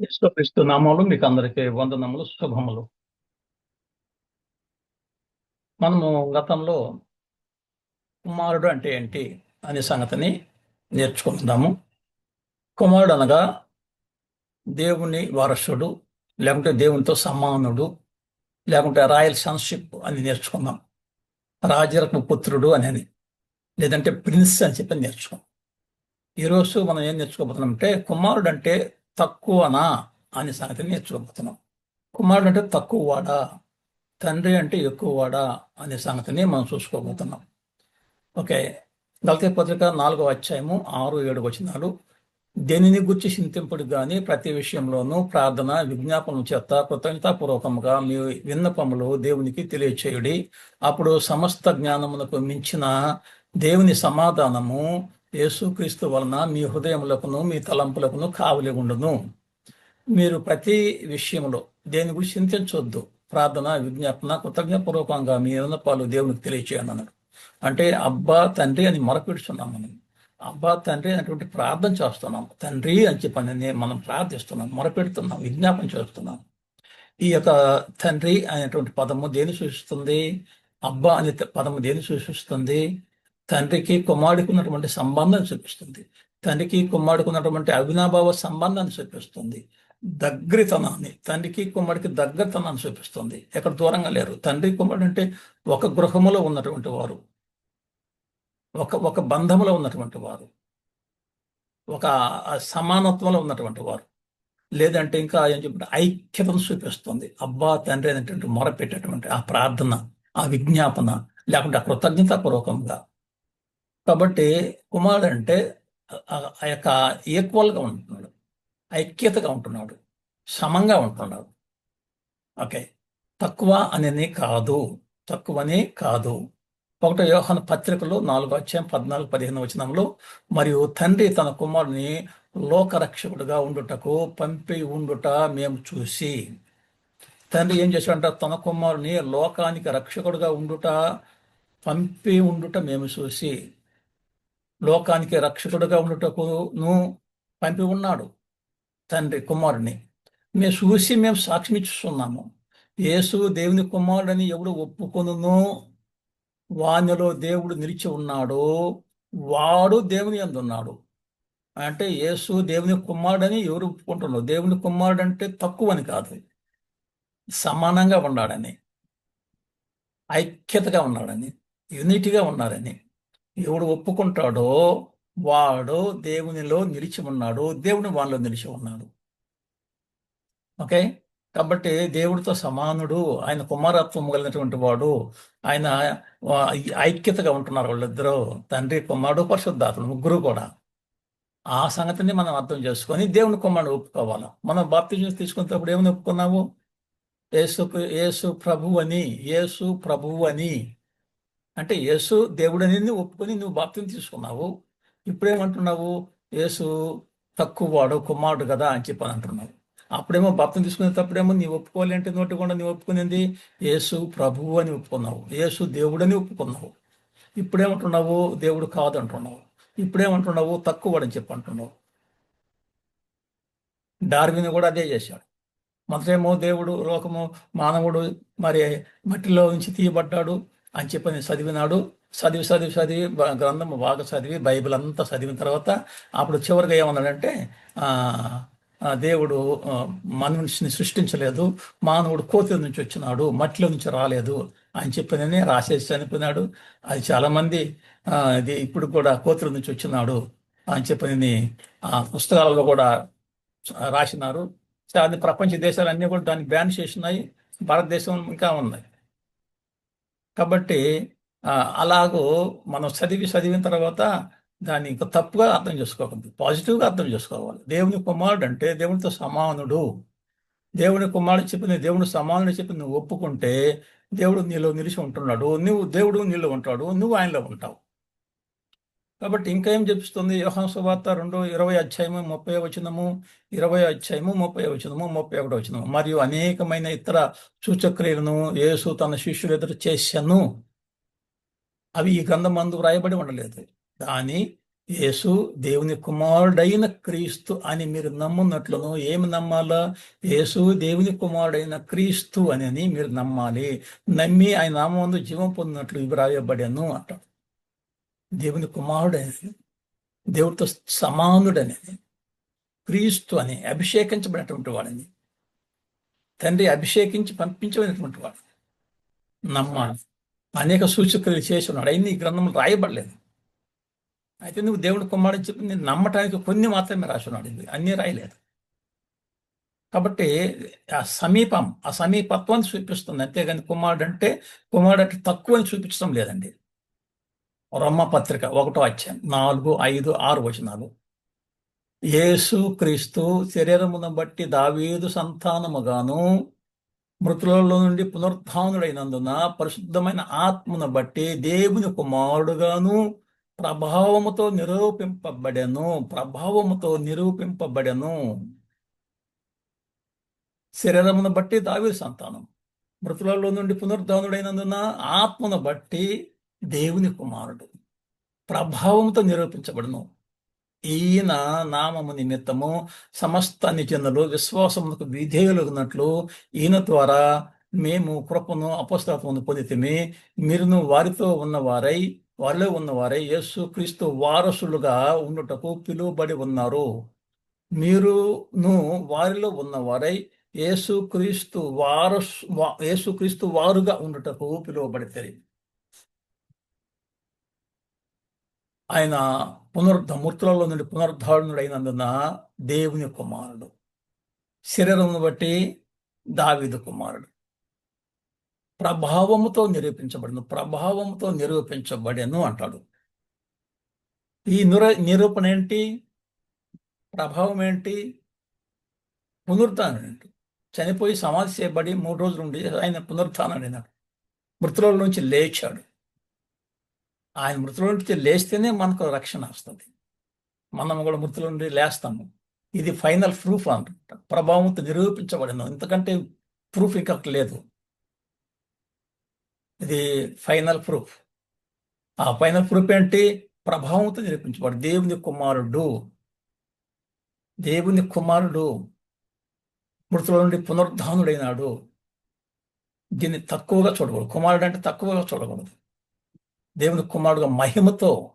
యేసుక్రీస్తు నామములు మీకు అందరికీ వందనములు శుభములు. మనము గతంలో కుమారుడు అంటే ఏంటి అనే సంగతిని నేర్చుకుందాము కుమారుడు అనగా దేవుని వారసుడు లేకుంటే దేవునితో సమానుడు లేకుంటే రాయల్ సన్షిప్ అని నేర్చుకుందాం. రాజరత్న పుత్రుడు అనేది లేదంటే ప్రిన్స్ అని చెప్పి నేర్చుకున్నాం ఈరోజు మనం ఏం నేర్చుకోబోతున్నాం అంటే కుమారుడు అంటే తక్కువనా అనే సంగతిని నేర్చుకోబోతున్నాం కుమారుడు అంటే తక్కువ వాడా తండ్రి అంటే ఎక్కువ వాడా అనే సంగతిని మనం చూసుకోబోతున్నాం. ఓకే గలతీ పత్రిక నాలుగో అధ్యాయము ఆరు ఏడు వచనాలు. దేనిని గుర్చి చింతింపుడు కానీ ప్రతి విషయంలోనూ ప్రార్థన విజ్ఞాపనం చేత కృతజ్ఞతాపూర్వకంగా మీ విన్నపములు దేవునికి తెలియచేయుడి. అప్పుడు సమస్త జ్ఞానమునకు మించిన దేవుని సమాధానము యేసుక్రీస్తు వలన మీ హృదయములకును మీ తలంపులకును కావలి ఉండును. మీరు ప్రతి విషయంలో దేని గురించి చింతించొద్దు. ప్రార్థన విజ్ఞాపన కృతజ్ఞపూర్వకంగా మీ విన్నపాలు దేవునికి తెలియచేయండి అన్నాడు అంటే అబ్బా తండ్రి అని మొరపెడుతున్నాం మనం. అబ్బా తండ్రి అనేటువంటి ప్రార్థన చేస్తున్నాం తండ్రి అని చెప్పని మనం ప్రార్థిస్తున్నాం మొరపెడుతున్నాం విజ్ఞాపన చేస్తున్నాం ఈ యొక్క తండ్రి అనేటువంటి పదము దేని సూచిస్తుంది? అబ్బా అనే పదము దేని సూచిస్తుంది? తండ్రికి కుమారుడికి ఉన్నటువంటి సంబంధాన్ని చూపిస్తుంది. తండ్రికి కుమారుడికి ఉన్నటువంటి అవినాభావ సంబంధాన్ని చూపిస్తుంది. దగ్గరితనాన్ని తండ్రికి కుమారుడికి దగ్గరతనాన్ని చూపిస్తుంది. ఎక్కడ దూరంగా లేరు. తండ్రి కుమారుడు అంటే ఒక గృహములో ఉన్నటువంటి వారు. ఒక ఒక బంధములో ఉన్నటువంటి వారు. ఒక సమానత్వంలో ఉన్నటువంటి వారు. లేదంటే ఇంకా ఏం చెప్పంటే ఐక్యతను చూపిస్తుంది. అబ్బా తండ్రి అనేటువంటి మొరపెట్టేటువంటి ఆ ప్రార్థన ఆ విజ్ఞాపన లేకుంటే ఆ కృతజ్ఞతాపూర్వకంగా కాబట్టి కుమారుడు అంటే ఆ యొక్క ఈక్వల్గా ఉంటున్నాడు. ఐక్యతగా ఉంటున్నాడు. సమంగా ఉంటున్నాడు. ఓకే. తక్కువ అనేది కాదు. తక్కువనే కాదు. ఒకటో వ్యవహాన పత్రికలో నాలుగో అధ్యాయం పద్నాలుగు పదిహేను వచనంలో మరియు తండ్రి తన కుమారుని లోకరక్షకుడుగా ఉండుటకు పంపి ఉండుట మేము చూసి. తండ్రి ఏం చేశాడంట? తన కుమారుని లోకానికి రక్షకుడుగా ఉండుట పంపి ఉండుట మేము చూసి. లోకానికి రక్షకుడుగా ఉండటకును పంపి ఉన్నాడు తండ్రి కుమారుని. మేము చూసి మేము సాక్ష్యం ఇస్తున్నాము యేసు దేవుని కుమారుడని ఎవడు ఒప్పుకొనును? వానిలో దేవుడు నిలిచి ఉన్నాడు. వాడు దేవుని అందున్నాడు అంటే యేసు దేవుని కుమారుడని ఎవరు ఒప్పుకుంటున్నారు? దేవుని కుమారుడు అంటే తక్కువని కాదు. సమానంగా ఉన్నాడని ఐక్యతగా ఉన్నాడని యూనిటీగా ఉన్నాడని ఎవడు ఒప్పుకుంటాడో వాడు దేవునిలో నిలిచి ఉన్నాడు దేవుని వాళ్ళలో నిలిచి ఉన్నాడు. ఓకే? కాబట్టి దేవుడితో సమానుడు ఆయన కుమారత్వం కలిగినటువంటి వాడు ఆయన ఐక్యతగా ఉంటున్నారు వాళ్ళిద్దరూ. తండ్రి కుమారుడు పరిశుద్ధాత్ముడు ముగ్గురు కూడా. ఆ సంగతిని మనం అర్థం చేసుకొని దేవుని కుమారుడు ఒప్పుకోవాలి. మనం బాప్తిజం తీసుకున్నప్పుడు ఏమని ఒప్పుకున్నాము? యేసు యేసు ప్రభు అని యేసు ప్రభువు అని అంటే యేసు అనేది ఒప్పుకొని నువ్వు బాప్తిని తీసుకున్నావు. ఇప్పుడేమంటున్నావు? యేసు తక్కువ వాడు కుమారుడు కదా అని చెప్పని అంటున్నావు. అప్పుడేమో భక్తం తీసుకునే తప్పుడేమో నీ ఒప్పుకోవాలి అంటే నోటి కూడా నీ ఒప్పుకునేది యేసు ప్రభువు అని ఒప్పుకున్నావు. యేసు దేవుడని ఒప్పుకున్నావు. ఇప్పుడేమంటున్నావు? దేవుడు కాదు అంటున్నావు ఇప్పుడేమంటున్నావు? తక్కువ వాడని చెప్పి అంటున్నావు. డార్విన్ కూడా అదే చేశాడు. మొదటేమో దేవుడు లోకము మానవుడు మరి మట్టిలో నుంచి తీయబడ్డాడు. అని చెప్పి నేను చదివినాడు చదివి చదివి చదివి గ్రంథం బాగా చదివి బైబిల్ అంతా చదివిన తర్వాత అప్పుడు చివరిగా ఏమన్నాడంటే దేవుడు మనుషుని సృష్టించలేదు మానవుడు కోతుల నుంచి వచ్చినాడు మట్టిలో నుంచి రాలేదు అని చెప్పినని రాసేసి చనిపోయినాడు. అది చాలామంది ఇది ఇప్పుడు కూడా కోతుల నుంచి వచ్చినాడు అని చెప్పని ఆ పుస్తకాలలో కూడా రాసినారు. అది ప్రపంచ దేశాలన్నీ కూడా దాన్ని బ్యాన్ చేసినాయి భారతదేశం ఇంకా ఉన్నాయి. కాబట్టి అలాగూ మనం చదివి చదివిన తర్వాత దాన్ని ఇంకా తప్పుగా అర్థం చేసుకోకూడదు. పాజిటివ్గా అర్థం చేసుకోవాలి. దేవుని కుమారుడు అంటే దేవునితో సమానుడు. దేవుని కుమారుడు చెప్పిన దేవుడు సమానుడు చెప్పి నువ్వు ఒప్పుకుంటే దేవుడు నీలో నిలిచి ఉంటున్నాడు. నువ్వు దేవుడు నీలో ఉంటాడు. నువ్వు ఆయనలో ఉంటావు. కాబట్టి ఇంకా ఏం చెప్తుంది యోహాన్ సువార్త రెండు ఇరవై అధ్యాయము ముప్పై వచనము ఇరవై అధ్యాయము ముప్పై వచనము ముప్పై ఒకటి వచనము. మరియు అనేకమైన ఇతర సూచక్రియలను యేసు తన శిష్యులు ఎదురు చేశాను. అవి ఈ గ్రంథం మందు వ్రాయబడి ఉండలేదు. కానీ యేసు దేవుని కుమారుడైన క్రీస్తు అని మీరు నమ్మున్నట్లును ఏమి నమ్మాలా? యేసు దేవుని కుమారుడైన క్రీస్తు అని మీరు నమ్మాలి. నమ్మి ఆయన నామందు జీవం పొందినట్లు ఇవి రాయబడాను అంటాడు. దేవుని కుమారుడు అనేది దేవుడితో సమానుడు అనేది క్రీస్తు అని అభిషేకించబడినటువంటి వాడని తండ్రి అభిషేకించి పంపించబడినటువంటి వాడు. నమ్మాలి అనేక సూచకులు చేసి ఉన్నాడు అయిన ఈ గ్రంథం రాయబడలేదు. అయితే నువ్వు దేవుడు కుమారుడు చెప్పి నేను నమ్మటానికి కొన్ని మాత్రమే రాసి ఉన్నాడు ఇది అన్నీ రాయలేదు. కాబట్టి ఆ సమీపం ఆ సమీపత్వాన్ని చూపిస్తుంది. అంతేగాని కుమారుడు అంటే కుమారుడు అంటే తక్కువ అని చూపించడం లేదండి. రొమ్మ పత్రిక ఒకటో అధ్యాయం. నాలుగు ఐదు ఆరు వచనాలు. యేసు క్రీస్తు శరీరమును బట్టి దావీదు సంతానముగాను మృతులలో నుండి పునరుద్ధానుడైనందున పరిశుద్ధమైన ఆత్మను బట్టి దేవుని కుమారుడుగాను ప్రభావముతో నిరూపింపబడెను ప్రభావముతో నిరూపింపబడెను. శరీరమును బట్టి దావీదు సంతానం. మృతులలో నుండి పునరుద్ధానుడైనందున ఆత్మను బట్టి దేవుని కుమారుడు. ప్రభావంతో నిరూపించబడను. ఈయన నామము నిమిత్తము సమస్త నిజనులు విశ్వాసములకు విధేయులున్నట్లు ఈయన ద్వారా మేము కృపను అపస్తత్వమును పొందితమే. మీరును వారితో ఉన్నవారై వారిలో ఉన్నవారై యేసు క్రీస్తు వారసులుగా ఉండుటకు పిలువబడి ఉన్నారు. మీరును వారిలో ఉన్నవారై యేసు క్రీస్తు వారసు యేసు క్రీస్తు వారుగా ఉండుటకు పిలువబడితే ఆయన పునరుద్ధ మూర్తులలో నుండి పునరుద్ధారణుడైనందున దేవుని కుమారుడు. శరీరమును బట్టి దావిదు కుమారుడు. ప్రభావముతో నిరూపించబడను ప్రభావముతో నిరూపించబడను అంటాడు. ఈ నిర నిరూపణ ఏంటి ప్రభావం ఏంటి పునరుద్ధానం ఏంటి చనిపోయి సమాధి చేయబడి మూడు రోజులు ఉండి ఆయన పునరుద్ధానం అయినాడు మృతుల నుంచి లేచాడు. ఆయన మృతుల నుంచి లేస్తేనే మనకు రక్షణ వస్తుంది. మనం కూడా మృతుల నుండి లేస్తాము. ఇది ఫైనల్ ప్రూఫ్ అంట. ప్రభావంతో నిరూపించబడిన ఎందుకంటే ప్రూఫ్ ఇంకా లేదు. ఇది ఫైనల్ ప్రూఫ్. ఆ ఫైనల్ ప్రూఫ్ ఏంటి? ప్రభావంతో నిరూపించబడు. దేవుని కుమారుడు. దేవుని కుమారుడు మృతుల నుండి పునరుద్ధానుడైనాడు. దీన్ని తక్కువగా చూడకూడదు. కుమారుడు అంటే తక్కువగా చూడకూడదు. దేవుని కుమారుడుగా మహిమతో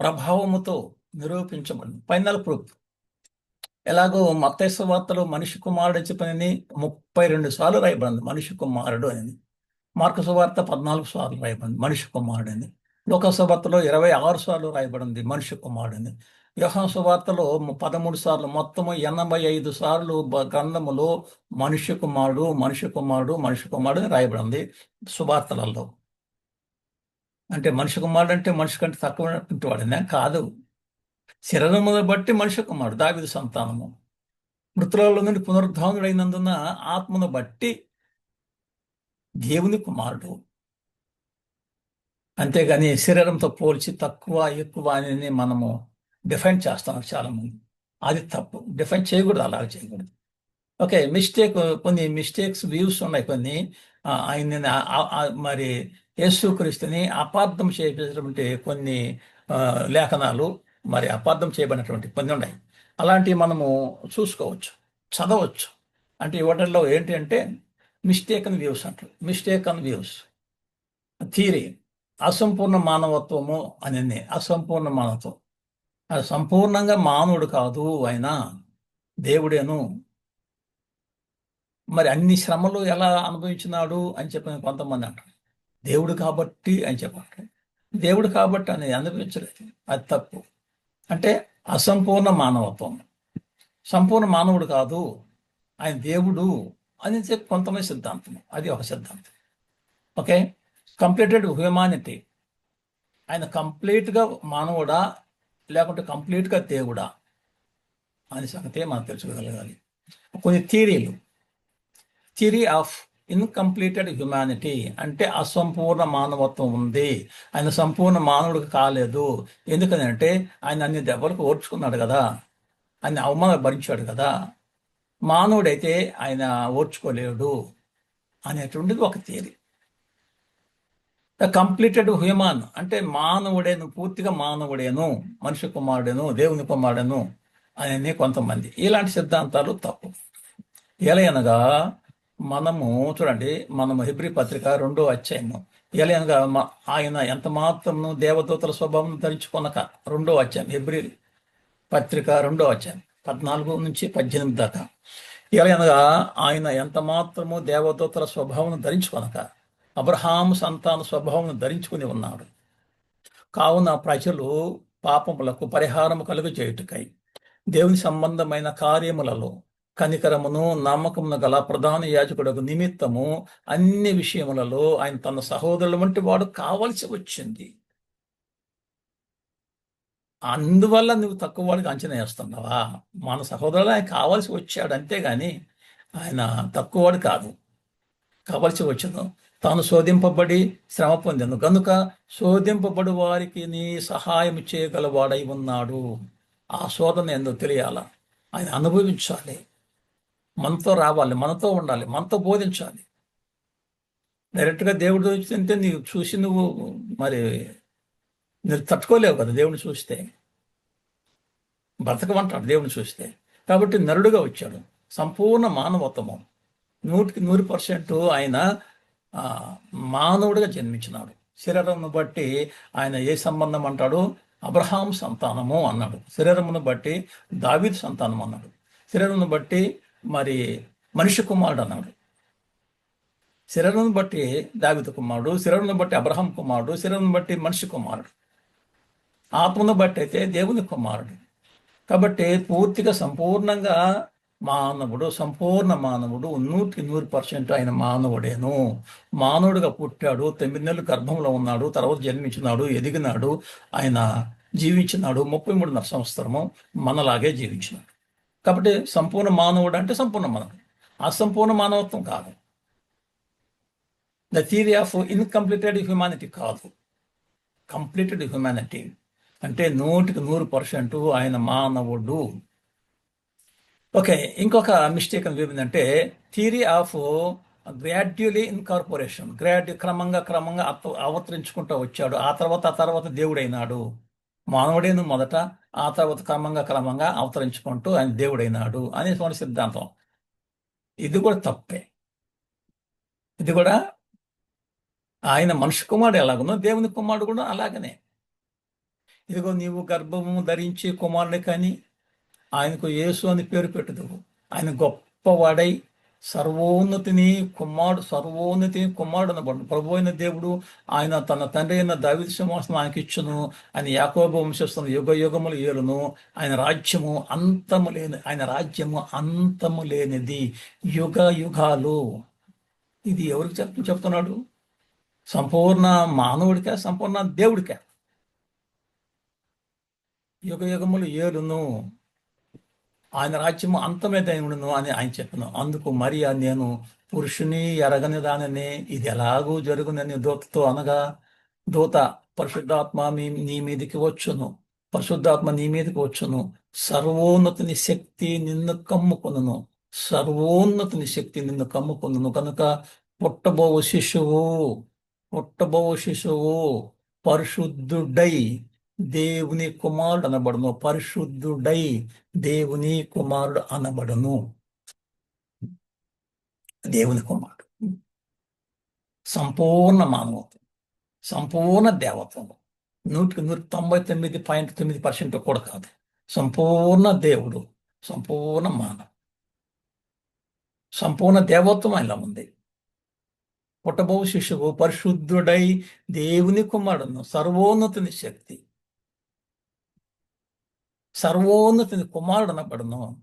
ప్రభావముతో నిరూపించబడింది. Final proof. ఎలాగో మత్తైస వార్తలో మనిషి కుమారుడు చెప్పని ముప్పై రెండు సార్లు రాయబడింది. మనిషి కుమారుడు అని. మార్కసు వార్త పద్నాలుగు సార్లు రాయబడింది. మనిషి కుమారుడు అని. లోకసభలో ఇరవై ఆరు సార్లు రాయబడింది. మనిషి కుమారుడు అని. యోహాన్ సువార్తలో పదమూడు సార్లు మొత్తము ఎనభై ఐదు సార్లు గ్రంథములో మనుష్య కుమారుడు మనుష్య కుమారుడు మనుష్య కుమారుడు రాయబడింది సువార్తలలో. అంటే మనిషి కుమారుడు అంటే మనిషి కంటే తక్కువ వాడినా కాదు. శరీరమును బట్టి మనిషి కుమారుడు దావిది సంతానము. మృతులలో నుండి పునరుద్ధానుడైనందున ఆత్మను బట్టి దేవుని కుమారుడు. అంతేగాని శరీరంతో పోల్చి తక్కువ ఎక్కువ అని మనము డిఫైన్ చేస్తాను చాలా మంది. అది తప్పు. డిఫైన్ చేయకూడదు అలా చేయకూడదు. ఓకే మిస్టేక్ కొన్ని మిస్టేక్స్ వ్యూస్ ఉన్నాయి కొన్ని. ఆయన మరి యేసుక్రీస్తుని అపార్థం చేయించినటువంటి కొన్ని లేఖనాలు మరి అపార్థం చేయబడినటువంటి కొన్ని ఉన్నాయి. అలాంటివి మనము చూసుకోవచ్చు చదవచ్చు. అంటే వాటిల్లో ఏంటి అంటే మిస్టేక్ అని వ్యూస్ అంటారు. Mistaken views. థీరీ. అసంపూర్ణ మానవత్వము అని అసంపూర్ణ మానవత్వం. అది సంపూర్ణంగా మానవుడు కాదు ఆయన దేవుడేను. మరి అన్ని శ్రమలు ఎలా అనుభవించినాడు అని చెప్పిన కొంతమంది అంటారు. దేవుడు కాబట్టి అని చెప్పారు. దేవుడు కాబట్టి అనేది అనుభవించలేదు అది తప్పు. అంటే అసంపూర్ణ మానవత్వం. సంపూర్ణ మానవుడు కాదు ఆయన దేవుడు అని చెప్పి కొంతమంది సిద్ధాంతం. అది ఒక సిద్ధాంతం. ఓకే? Completed humanity. ఆయన కంప్లీట్గా మానవుడా లేకుంటే కంప్లీట్గా దేవుడా అనే సంగతే మనం తెలుసుకోగలగాలి. కొన్ని థీరీలు థియరీ ఆఫ్ ఇన్కంప్లీటెడ్ హ్యుమానిటీ అంటే అసంపూర్ణ మానవత్వం ఉంది. ఆయన సంపూర్ణ మానవుడు కాలేదు. ఎందుకని అంటే ఆయన అన్ని దెబ్బలకు ఓర్చుకున్నాడు కదా. ఆయన అవమానం భరించాడు కదా. మానవుడైతే ఆయన ఓర్చుకోలేడు అనేటువంటిది ఒక థియరీ. కంప్లీటెడ్ హ్యూమాన్ అంటే మానవుడేను పూర్తిగా మానవుడేను మనిషి కుమారుడేను దేవుని కుమారుడేను అని కొంతమంది. ఇలాంటి సిద్ధాంతాలు తప్పు. ఎలయనగా మనము చూడండి మనము హిబ్రి పత్రిక రెండో అధ్యాయము. ఎలయనగా మా ఆయన ఎంత మాత్రము దేవదూతల స్వభావం ధరించుకొనక రెండో అధ్యాయం హిబ్రి పత్రిక రెండో అధ్యాయం పద్నాలుగు నుంచి పద్దెనిమిది దాకా. ఎలయనగా ఆయన ఎంత మాత్రము దేవదూతల స్వభావం ధరించుకొనక అబ్రహాము సంతాన స్వభావం ధరించుకుని ఉన్నాడు. కావున ప్రజలు పాపములకు పరిహారము కలుగు చేయుటకై దేవుని సంబంధమైన కార్యములలో కనికరమును నమ్మకమును గల ప్రధాన యాజకుడకు నిమిత్తము అన్ని విషయములలో ఆయన తన సహోదరుల వంటి వాడు కావలసి వచ్చింది. అందువల్ల నువ్వు తక్కువ వాడికి అంచనా వేస్తున్నావా? మన సహోదరులు ఆయన కావాల్సి వచ్చాడు అంతేగాని ఆయన తక్కువ వాడు కాదు. కావలసి వచ్చాను తాను శోధింపబడి శ్రమ పొందాను. కనుక శోధింపబడి వారికి నీ సహాయం చేయగలవాడై ఉన్నాడు. ఆ శోధన ఏందో తెలియాల. ఆయన అనుభవించాలి. మనతో రావాలి. మనతో ఉండాలి. మనతో బోధించాలి. డైరెక్ట్గా దేవుడు తింటే నీవు చూసి నువ్వు మరి నువ్వు తట్టుకోలేవు కదా దేవుని చూస్తే. బ్రతకమంటాడు దేవుని చూస్తే. కాబట్టి నరుడుగా వచ్చాడు. సంపూర్ణ మానవత్వము. నూటికి నూరు పర్సెంట్ ఆయన మానవుడిగా జన్మించినాడు. శరీరమును బట్టి ఆయన ఏ సంబంధం అంటాడు? అబ్రహాం సంతానము అన్నాడు. శరీరమును బట్టి దావీదు సంతానం అన్నాడు. శరీరమును బట్టి మరి మనిషి కుమారుడు అన్నాడు. శరీరం బట్టి దావిత కుమారుడు శరీరం బట్టి అబ్రహం కుమారుడు శరీరం బట్టి మనిషి కుమారుడు. ఆత్మను బట్టి అయితే దేవుని కుమారుడు. కాబట్టి పూర్తిగా సంపూర్ణంగా మానవుడు సంపూర్ణ మానవుడు నూటికి నూరు పర్సెంట్ ఆయన మానవుడేను. మానవుడిగా పుట్టాడు తొమ్మిది నెలలు గర్భంలో ఉన్నాడు తర్వాత జన్మించినాడు ఎదిగినాడు ఆయన జీవించినాడు ముప్పై మూడున్నర సంవత్సరము మనలాగే జీవించినాడు. కాబట్టి సంపూర్ణ మానవుడు అంటే సంపూర్ణ మానవుడు. అసంపూర్ణ మానవత్వం కాదు. The theory of incompleted humanity కాదు. కంప్లీటెడ్ హ్యుమానిటీ అంటే నూటికి నూరు పర్సెంట్ ఆయన మానవుడు. ఓకే ఇంకొక మిస్టేక్ అని థియరీ ఆఫ్ గ్రాడ్యులీ ఇన్కార్పొరేషన్ గ్రాడ్యు క్రమంగా క్రమంగా అత- అవతరించుకుంటూ వచ్చాడు. ఆ తర్వాత ఆ తర్వాత దేవుడైనాడు. మానవుడేను మొదట ఆ తర్వాత క్రమంగా క్రమంగా అవతరించుకుంటూ ఆయన దేవుడైనాడు అనేటువంటి సిద్ధాంతం. ఇది కూడా తప్పే. ఇది కూడా ఆయన మనిషి కుమారుడు ఎలాగుందో దేవుని కుమారుడు కూడా అలాగనే. ఇదిగో నీవు గర్భము ధరించి కుమారుడు కానీ ఆయనకు యేసు అని పేరు పెట్టదు ఆయన గొప్పవాడై సర్వోన్నతిని కుమారుడు సర్వోన్నతి కుమారుడు అనబడు. ప్రభు అయిన దేవుడు ఆయన తన తండ్రి అయిన దావిద సింహాసనం ఆయనకి ఇచ్చును. ఆయన యాకోభవంశిస్తున్న వంశస్థును యుగ యుగములు ఏలును. ఆయన రాజ్యము అంతము లేని ఆయన రాజ్యము అంతము లేనిది యుగ యుగాలు. ఇది ఎవరికి చెప్ చెప్తున్నాడు? సంపూర్ణ మానవుడికా సంపూర్ణ దేవుడికా? యుగ యుగములు ఏలును. ఆయన రాజ్యము అంతమేదైనను అని ఆయన చెప్పను. అందుకు మరియా నేను పురుషుని ఎరగని దాననే ఇది ఎలాగూ జరుగునని దూతతో అనగా దూత పరిశుద్ధాత్మ మీ నీ మీదకి వచ్చును. పరిశుద్ధాత్మ నీ మీదకి వచ్చును. సర్వోన్నతుని శక్తి నిన్ను కమ్ముకొనును. సర్వోన్నతుని శక్తి నిన్ను కమ్ముకొనును. కనుక పుట్టబోవు శిశువు పుట్టబోవు శిశువు పరిశుద్ధుడై దేవుని కుమారుడు అనబడను. పరిశుద్ధుడై దేవుని కుమారుడు అనబడను. దేవుని కుమారుడు. సంపూర్ణ మానవత్వం. సంపూర్ణ దేవత్వం. నూటికి నూట తొంభై తొమ్మిది పాయింట్ తొమ్మిది పర్సెంట్ కూడా కాదు. సంపూర్ణ దేవుడు. సంపూర్ణ మానవ సంపూర్ణ దేవత్వం ఆయనలో ఉంది. పుట్టబో శిశువు పరిశుద్ధుడై దేవుని కుమారుడును. సర్వోన్నతుని శక్తి. సర్వోన్నతిని కుమారుడు అనబడను.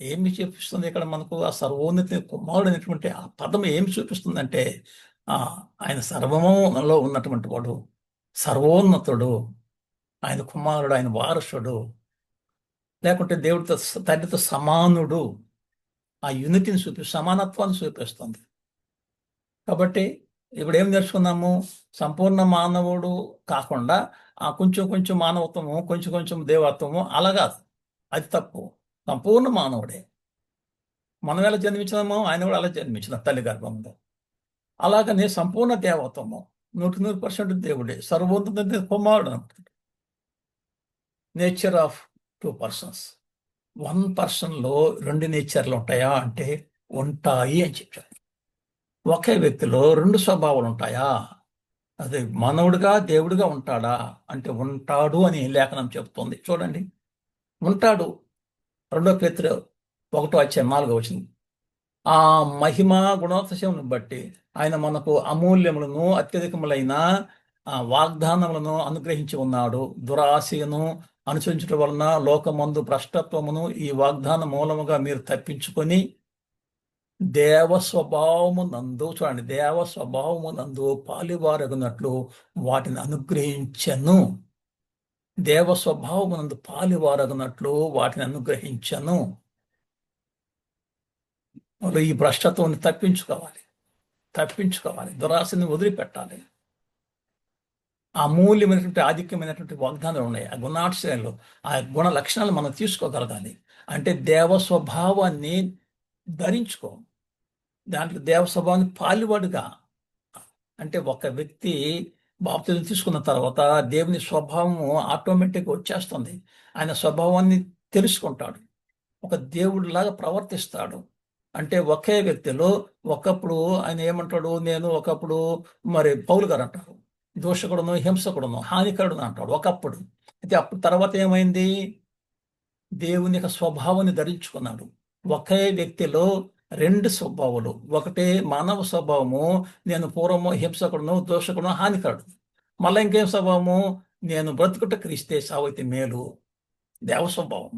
ఏమి చూపిస్తుంది ఇక్కడ మనకు? ఆ సర్వోన్నతిని కుమారుడు అనేటువంటి ఆ పదం ఏమి చూపిస్తుందంటే ఆ ఆయన సర్వములో ఉన్నటువంటి వాడు సర్వోన్నతుడు. ఆయన కుమారుడు ఆయన వారసుడు. లేకుంటే దేవుడితో తండ్రితో సమానుడు. ఆ యూనిటీని చూపి సమానత్వాన్ని చూపిస్తుంది. కాబట్టి ఇప్పుడు ఏం నేర్చుకున్నాము? సంపూర్ణ మానవుడు కాకుండా కొంచెం కొంచెం మానవత్వము కొంచెం కొంచెం దేవత్వము అలాగా అది తప్పు. సంపూర్ణ మానవుడే. మనం ఎలా జన్మించినామో ఆయన కూడా అలా జన్మించిన తల్లి గర్భంలో. అలాగనే సంపూర్ణ దేవత్వము. నూటి నూరు పర్సెంట్ దేవుడే. సర్వోన్నత కుమారుడు అనుకుంటాడు. Nature of two persons. One పర్సన్లో రెండు నేచర్లు ఉంటాయా అంటే ఉంటాయి అని చెప్పారు ఒకే వ్యక్తిలో రెండు స్వభావాలు ఉంటాయా? అదే మనవుడుగా దేవుడిగా ఉంటాడా? అంటే ఉంటాడు అని లేఖనం చెబుతోంది. చూడండి. ఉంటాడు. రెండో పేతురు ఒకటో వచ్చే నాలుగో వచ్చింది ఆ మహిమ గుణోత్సవం బట్టి ఆయన మనకు అమూల్యములను అత్యధికములైన వాగ్దానములను అనుగ్రహించి ఉన్నాడు. దురాశయను అనుసరించడం వలన లోకమందు భ్రష్టత్వమును ఈ వాగ్దాన మూలముగా మీరు తప్పించుకొని దేవ స్వభావము నందు చూడండి దేవ స్వభావము నందు పాలివారగునట్లు వాటిని అనుగ్రహించను. దేవ స్వభావము నందు పాలివారగునట్లు వాటిని అనుగ్రహించను. వాళ్ళు ఈ భ్రష్టత్వాన్ని తప్పించుకోవాలి. తప్పించుకోవాలి. దురాశని వదిలిపెట్టాలి. అమూల్యమైనటువంటి ఆధిక్యమైనటువంటి వాగ్దానాలు ఉన్నాయి. ఆ గుణాశ్రయంలో ఆ గుణ లక్షణాలు మనం తీసుకోగలగాలి. అంటే దేవ స్వభావాన్ని ధరించుకో. దాంట్లో దేవ స్వభావాన్ని పాలివాడుగా. అంటే ఒక వ్యక్తి బాప్తిజం తీసుకున్న తర్వాత దేవుని స్వభావము ఆటోమేటిక్గా వచ్చేస్తుంది. ఆయన స్వభావాన్ని తెలుసుకుంటాడు. ఒక దేవుడిలాగా ప్రవర్తిస్తాడు. అంటే ఒకే వ్యక్తిలో ఒకప్పుడు ఆయన ఏమంటాడు? నేను ఒకప్పుడు మరి పౌలు గారు అంటారు. దోషకుడును హింసకుడును హానికరుడును అంటాడు ఒకప్పుడు. అయితే అప్పుడు తర్వాత ఏమైంది? దేవుని యొక్క స్వభావాన్ని ధరించుకున్నాడు. ఒకే వ్యక్తిలో రెండు స్వభావాలు. ఒకటే మానవ స్వభావము నేను పూర్వము హింసకుడును దోషకుడును హానికరుడు. మళ్ళీ ఇంకేం స్వభావము? నేను బ్రతుకుట క్రీస్తే సావైతే మేలు. దేవ స్వభావం.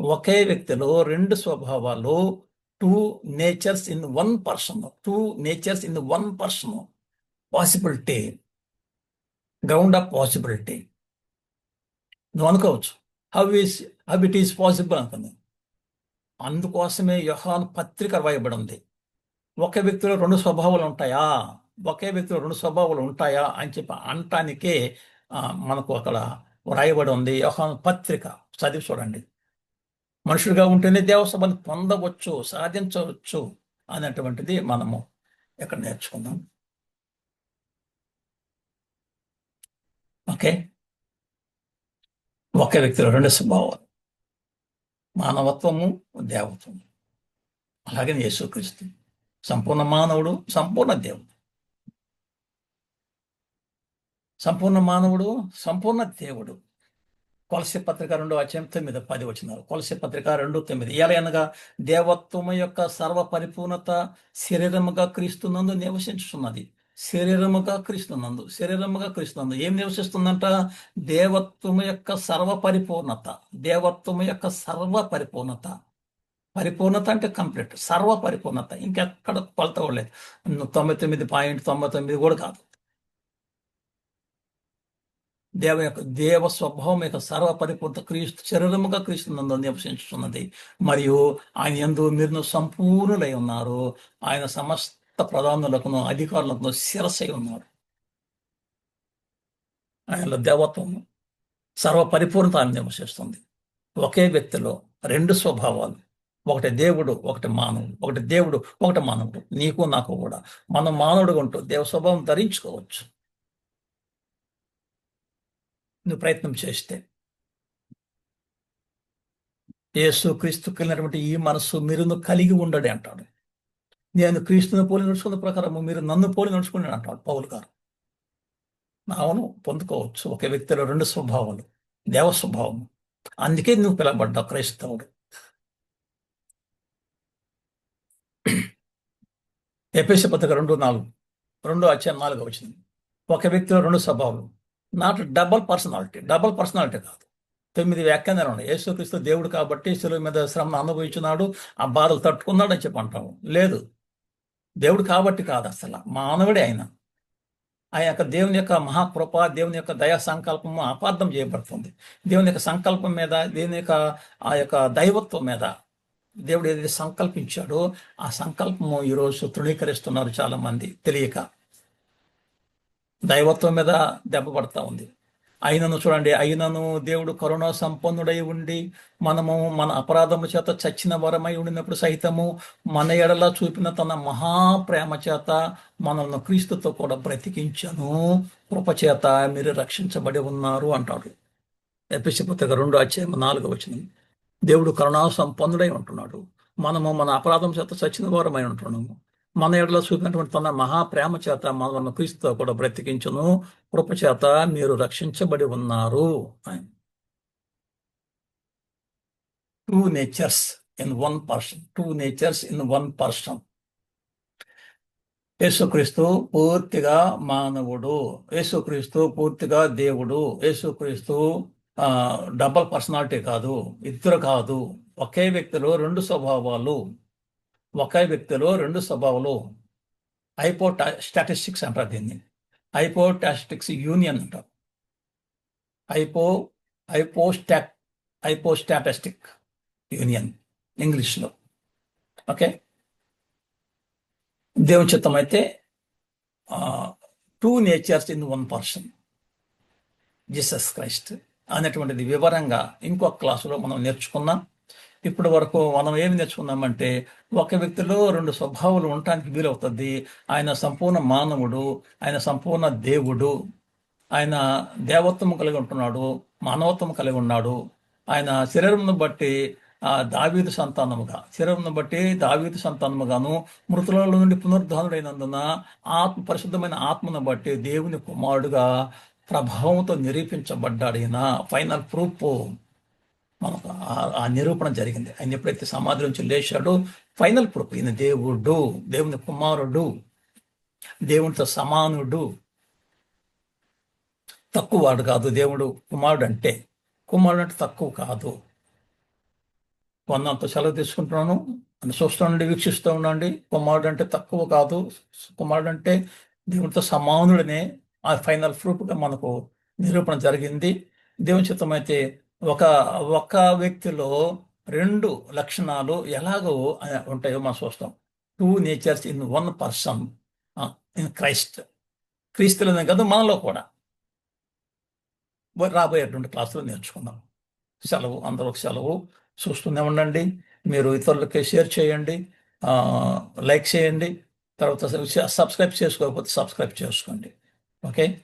ఒకే వ్యక్తిలో రెండు స్వభావాలు two natures in one person two natures in one person possibility ground of possibility నువ్వు అనుకోవచ్చు. How is how it is possible అనుకున్నాను. అందుకోసమే యోహాన్ పత్రిక రాయబడి ఉంది ఒకే వ్యక్తిలో రెండు స్వభావాలు ఉంటాయా? ఒకే వ్యక్తిలో రెండు స్వభావాలు ఉంటాయా అని చెప్పి అనటానికే మనకు అక్కడ రాయబడి ఉంది యోహాన్ పత్రిక. చదివి చూడండి. మనుషుడిగా ఉంటేనే దేవసభను పొందవచ్చు సాధించవచ్చు అనేటువంటిది మనము ఇక్కడ నేర్చుకుందాం. ఓకే? ఒకే వ్యక్తిలో రెండు స్వభావాలు. మానవత్వము దేవత్వము. అలాగే యేసుక్రీస్తు. సంపూర్ణ మానవుడు సంపూర్ణ దేవుడు. సంపూర్ణ మానవుడు సంపూర్ణ దేవుడు. కొలసి పత్రిక రెండు అధ్యాయం తొమ్మిది పది వచ్చినారు కొలసి పత్రిక రెండు తొమ్మిది. ఎలా అనగా దేవత్వము యొక్క సర్వ పరిపూర్ణత శరీరముగా క్రీస్తునందు నివసించుతున్నది శరీరముగా క్రీస్తునందు శరీరముగా క్రీస్తునందు ఏం నివసిస్తుందంట? దేవత్వము యొక్క సర్వ పరిపూర్ణత దేవత్వము యొక్క సర్వ పరిపూర్ణత పరిపూర్ణత అంటే కంప్లీట్ సర్వ పరిపూర్ణత ఇంకెక్కడ కొలత కూడా లేదు. తొంభై తొమ్మిది పాయింట్ తొంభై తొమ్మిది కూడా కాదు. దేవ యొక్క దేవ స్వభావం యొక్క సర్వ పరిపూర్ణ క్రీస్తు శరీరముగా క్రీస్తునందు నివసించుతున్నది. మరియు ఆయన ఎందు మీరు సంపూర్ణులై ఉన్నారు. ఆయన సమస్త ప్రధానులకును అధికారులకు శిరసై ఉన్నారు ఆయనలో దేవత్వము సర్వ పరిపూర్ణత ఆయన నివసిస్తుంది ఒకే వ్యక్తిలో రెండు స్వభావాలు. ఒకటి దేవుడు ఒకటి మానవుడు. ఒకటి దేవుడు ఒకటి మానవుడు. నీకు నాకు కూడా. మనం మానవుడు ఉంటూ దేవ స్వభావం ధరించుకోవచ్చు. నువ్వు ప్రయత్నం చేస్తే యేసు క్రీస్తు కలిగినటువంటి ఈ మనస్సు మీరును కలిగి ఉండడే అంటాడు. నేను క్రీస్తుని పోలి నడుచుకున్న ప్రకారం మీరు నన్ను పోలి నడుచుకుని అంటాడు పౌలు గారు. అవును పొందుకోవచ్చు. ఒక వ్యక్తిలో రెండు స్వభావాలు. దేవ స్వభావం. అందుకే నువ్వు పిలవబడ్డావు క్రైస్తవుడు. ఎపిసి పత్రిక రెండు నాలుగు రెండు అధ్యాయం నాలుగు వచ్చింది ఒక వ్యక్తిలో రెండు స్వభావాలు. Not double personality. Double personality కాదు. తొమ్మిది వ్యాఖ్యానాలు ఉన్నాయి. యేసుక్రీస్తు దేవుడు కాబట్టి శిలువ మీద శ్రమ అనుభవించినాడు ఆ బాధలు తట్టుకున్నాడు అని చెప్పి అంటాము. లేదు. దేవుడు కాబట్టి కాదు అసలు. మానవుడే ఆయన. ఆ యొక్క దేవుని యొక్క మహాకృప దేవుని యొక్క దయా సంకల్పము అపార్థం చేయబడుతుంది. దేవుని యొక్క సంకల్పం మీద దేవుని యొక్క ఆ యొక్క దైవత్వం మీద దేవుడు ఏదైతే సంకల్పించాడో ఆ సంకల్పము ఈరోజు తృణీకరిస్తున్నారు చాలా మంది తెలియక దైవత్వం మీద దెబ్బ పడతా ఉంది. అయినను చూడండి అయినను దేవుడు కరుణా సంపన్నుడై ఉండి మనము మన అపరాధము చేత చచ్చిన వరమై ఉండినప్పుడు సహితము మన ఎడల చూపిన తన మహాప్రేమ చేత మనల్ని క్రీస్తుతో కూడా బ్రతికించను. కృపచేత మీరు రక్షించబడి ఉన్నారు అంటాడు. ఎపిసి పుస్తక రెండు అధ్యాయం నాలుగో వచ్చిన దేవుడు కరుణా సంపన్నుడై ఉంటున్నాడు. మనము మన అపరాధం చేత చచ్చిన వారమై ఉంటున్నాము. మన ఎడలో చూపినటువంటి తన మహాప్రేమ చేత మనల్ని క్రీస్తుతో కూడా బ్రతికించును. కృప చేత మీరు రక్షించబడి ఉన్నారు. Two natures in one person two natures in one person యేసుక్రీస్తు పూర్తిగా మానవుడు. యేసుక్రీస్తు పూర్తిగా దేవుడు. యేసుక్రీస్తు డబల్ పర్సనాలిటీ కాదు. ఇద్దరు కాదు. ఒకే వ్యక్తిలో రెండు స్వభావాలు. ఒకే వ్యక్తిలో రెండు స్వభావాలు హైపో స్టాటిస్టిక్స్ అంటారు దీన్ని. హైపోటాస్టిక్స్ యూనియన్ అంటారు. హైపో ఐపో స్టాటిస్టిక్ యూనియన్ ఇంగ్లీష్లో. ఓకే? దేవుని చిత్తం అయితే two natures in one person Jesus Christ అనేటువంటిది వివరంగా ఇంకొక క్లాసులో మనం నేర్చుకున్నాం ఇప్పటి వరకు మనం ఏమి నేర్చుకున్నామంటే ఒక వ్యక్తిలో రెండు స్వభావాలు ఉండటానికి వీలవుతుంది. ఆయన సంపూర్ణ మానవుడు ఆయన సంపూర్ణ దేవుడు ఆయన దేవత్వం కలిగి ఉంటున్నాడు మానవత్వం కలిగి ఉన్నాడు. ఆయన శరీరంను బట్టి ఆ దావీదు సంతానముగా శరీరంను బట్టి దావీదు సంతానముగాను మృతుల నుండి పునరుద్ధానుడైనందున ఆత్మ పరిశుద్ధమైన ఆత్మను బట్టి దేవుని కుమారుడుగా ప్రభావంతో నిరూపించబడ్డాడు ఫైనల్ ప్రూఫ్. మనకు ఆ నిరూపణ జరిగింది. ఆయన ఎప్పుడైతే సమాధి నుంచి లేచాడో ఫైనల్ ప్రూఫ్ ఈయన దేవుడు దేవుని కుమారుడు దేవునితో సమానుడు. తక్కువ వాడు కాదు. దేవుడు కుమారుడు అంటే కుమారుడు అంటే తక్కువ కాదు. కొన్నంత సెలవు తీసుకుంటున్నాను. అని చూస్తుండండి వీక్షిస్తూ ఉండండి. కుమారుడు అంటే తక్కువ కాదు. కుమారుడు అంటే దేవుడితో సమానుడనే ఆ ఫైనల్ ప్రూఫ్గా మనకు నిరూపణ జరిగింది. దేవుని చిత్తమైతే ఒక ఒక వ్యక్తిలో రెండు లక్షణాలు ఎలాగో ఉంటాయో మనం చూస్తాం. Two natures in one person in Christ క్రీస్తులనే కదా మనలో కూడా. రాబోయేటువంటి క్లాసులో నేర్చుకుందాం. సెలవు అందరూ సెలవు. చూస్తూనే ఉండండి. మీరు ఇతరులకి షేర్ చేయండి. లైక్ చేయండి. తర్వాత సబ్స్క్రైబ్ చేసుకోకపోతే సబ్స్క్రైబ్ చేసుకోండి. ఓకే?